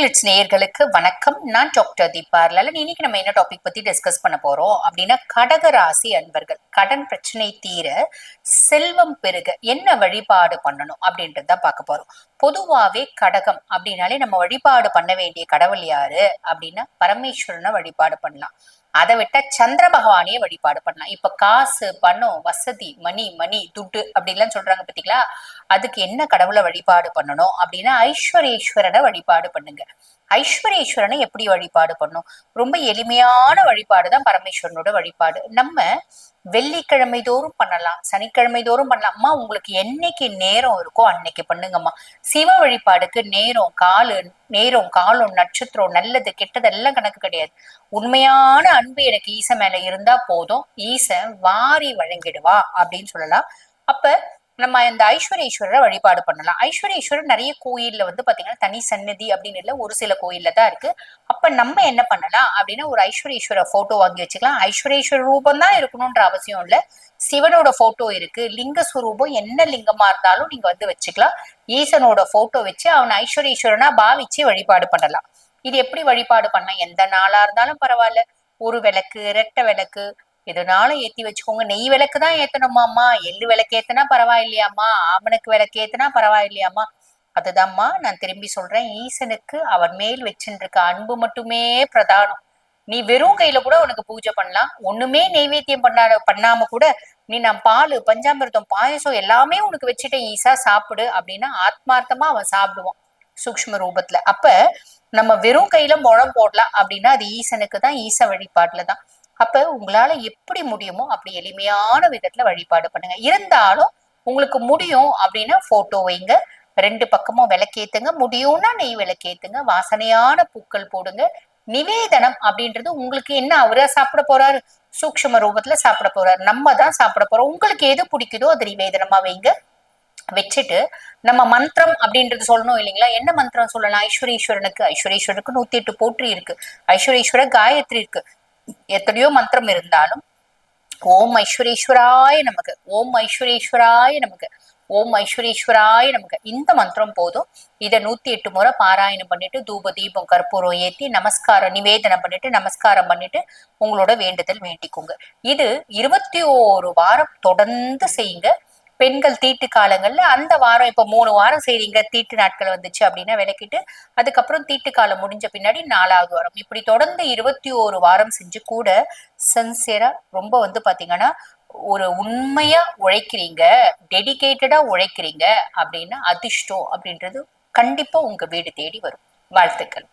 Glitz நேயர்களுக்கு வணக்கம். நான் டாக்டர் தீபா லலன் இன்னைக்கு நம்ம என்ன டாபிக் பத்தி டிஸ்கஸ் பண்ண போறோம் அப்படின்னா கடக ராசி அன்பர்கள் கடன் பிரச்சனை தீர செல்வம் பெருக என்ன வழிபாடு பண்ணணும் அப்படின்றத பார்க்க போறோம். பொதுவாவே கடகம் அப்படின்னாலே நம்ம வழிபாடு பண்ண வேண்டிய கடவுள் யாரு அப்படின்னா பரமேஸ்வரனை வழிபாடு பண்ணலாம். அதை விட்டா சந்திர பகவானையே வழிபாடு பண்ணலாம். இப்ப காசு பணம் வசதி மணி மணி துட்டு அப்படின்லாம் சொல்றாங்க பாத்தீங்களா? அதுக்கு என்ன கடவுளை வழிபாடு பண்ணணும் அப்படின்னா ஐஸ்வரேஸ்வரனை வழிபாடு பண்ணுங்க. ஐஸ்வரேஸ்வரனை எப்படி வழிபாடு பண்ணும்? ரொம்ப எளிமையான வழிபாடு தான் பரமேஸ்வரனோட வழிபாடு. நம்ம வெள்ளிக்கிழமை தோறும் பண்ணலாம் சனிக்கிழமை தோறும் பண்ணலாம். அம்மா உங்களுக்கு என்னைக்கு நேரம் இருக்கோ அன்னைக்கு பண்ணுங்கம்மா. சிவ வழிபாடுக்கு நேரம் காலு நேரம் காலம் நட்சத்திரம் நல்லது கெட்டது எல்லாம் கணக்கு கிடையாது. உண்மையான அன்பு எனக்கு ஈச மேல இருந்தா போதும். ஈச வாரி வழங்கிடுவா அப்படின்னு சொல்லலாம். அப்ப நம்ம இந்த ஐஸ்வரேஸ்வரரை வழிபாடு பண்ணலாம். ஐஸ்வரேஸ்வரர் நிறைய கோயில்ல வந்து பாத்தீங்கன்னா தனி சன்னதி அப்படின்னு இல்லை ஒரு சில கோயில்ல தான் இருக்கு. அப்ப நம்ம என்ன பண்ணலாம் அப்படின்னா ஒரு ஐஸ்வரேஸ்வர போட்டோ வாங்கி வச்சுக்கலாம். ஐஸ்வரேஸ்வர ரூபம் தான் இருக்கணும்ன்ற அவசியம் இல்ல. சிவனோட போட்டோ இருக்கு. லிங்க சுரூபம் என்ன லிங்கமா இருந்தாலும் நீங்க வந்து வச்சுக்கலாம். ஈசனோட போட்டோ வச்சு அவன் ஐஸ்வரேஸ்வரனா பாவிச்சு வழிபாடு பண்ணலாம். இது எப்படி வழிபாடு பண்ண எந்த நாளா இருந்தாலும் பரவாயில்ல. ஒரு விளக்கு ரெட்டை விளக்கு எதுனாலும் ஏத்தி வச்சுக்கோங்க. நெய் விளக்கு தான் ஏத்தணுமாம்மா எள்ளு விளக்கு ஏத்தனா பரவாயில்லையாம்மா. ஆமனுக்கு விளக்கு ஏத்தனா பரவாயில்லையாம்மா. அதுதான்மா நான் திரும்பி சொல்றேன். ஈசனுக்கு அவன் மேல் வச்சுருக்க அன்பு மட்டுமே பிரதானம். நீ வெறும் கையில கூட உனக்கு பூஜை பண்ணலாம். ஒண்ணுமே நெய்வேத்தியம் பண்ணாத பண்ணாம கூட நீ நான் பால் பஞ்சாமிர்தம் பாயசம் எல்லாமே உனக்கு வச்சுட்டேன் ஈசா சாப்பிடு அப்படின்னா ஆத்மார்த்தமா அவன் சாப்பிடுவான் சூக்ஷ்ம ரூபத்துல. அப்ப நம்ம வெறும் கையில முழம் போடலாம் அப்படின்னா அது ஈசனுக்கு தான் ஈச வழிபாட்டுல தான் அப்ப உங்களால எப்படி முடியுமோ அப்படி எளிமையான விதத்துல வழிபாடு பண்ணுங்க. இருந்தாலும் உங்களுக்கு முடியும் அப்படின்னா போட்டோ வைங்க. ரெண்டு பக்கமும் விளக்கேத்துங்க. முடியும்னா நெய் விளக்கேத்துங்க. வாசனையான பூக்கள் போடுங்க. நிவேதனம் அப்படின்றது உங்களுக்கு என்ன? அவரா சாப்பிட போறாரு. சூக்ஷ்ம ரூபத்துல சாப்பிட போறாரு. நம்ம தான் சாப்பிட போறோம். உங்களுக்கு எது பிடிக்குதோ அது நிவேதனமா வைங்க. வச்சுட்டு நம்ம மந்திரம் அப்படின்றது சொல்லணும் இல்லைங்களா? என்ன மந்திரம் சொல்லலாம்? ஐஸ்வரீஸ்வரனுக்கு. ஐஸ்வரீஸ்வரனுக்கு நூத்தி எட்டு போற்றி இருக்கு. ஐஸ்வரீஸ்வர காயத்ரி இருக்கு. எத்தனையோ மந்திரம் இருந்தாலும் ஓம் ஐஸ்வரேஸ்வராய நமக்கு ஓம் ஐஸ்வரீஸ்வராய நமக்கு ஓம் ஐஸ்வரீஸ்வராய நமக்கு இந்த மந்திரம் போதும். இதை நூத்தி எட்டு முறை பாராயணம் பண்ணிட்டு தூப தீபம் கற்பூரம் ஏத்தி நமஸ்காரம் நிவேதனம் பண்ணிட்டு நமஸ்காரம் பண்ணிட்டு உங்களோட வேண்டுதல் வேண்டிக்கோங்க. இது இருபத்தி ஓரு வாரம் தொடர்ந்து செய்யுங்க. பெண்கள் தீட்டு காலங்கள்ல அந்த வாரம் இப்ப மூணு வாரம் செய்றீங்க தீட்டு நாட்கள் வந்துச்சு அப்படின்னா விளக்கிட்டு அதுக்கப்புறம் தீட்டு காலம் முடிஞ்ச பின்னாடி நாலாவது வாரம். இப்படி தொடர்ந்து இருபத்தி ஓரு வாரம் செஞ்சு கூட சின்சியரா ரொம்ப வந்து பாத்தீங்கன்னா ஒரு உண்மையா உழைக்கிறீங்க டெடிக்கேட்டடா உழைக்கிறீங்க அப்படின்னா அதிர்ஷ்டம் அப்படின்றது கண்டிப்பா உங்க வீடு தேடி வரும். வாழ்த்துக்கள்.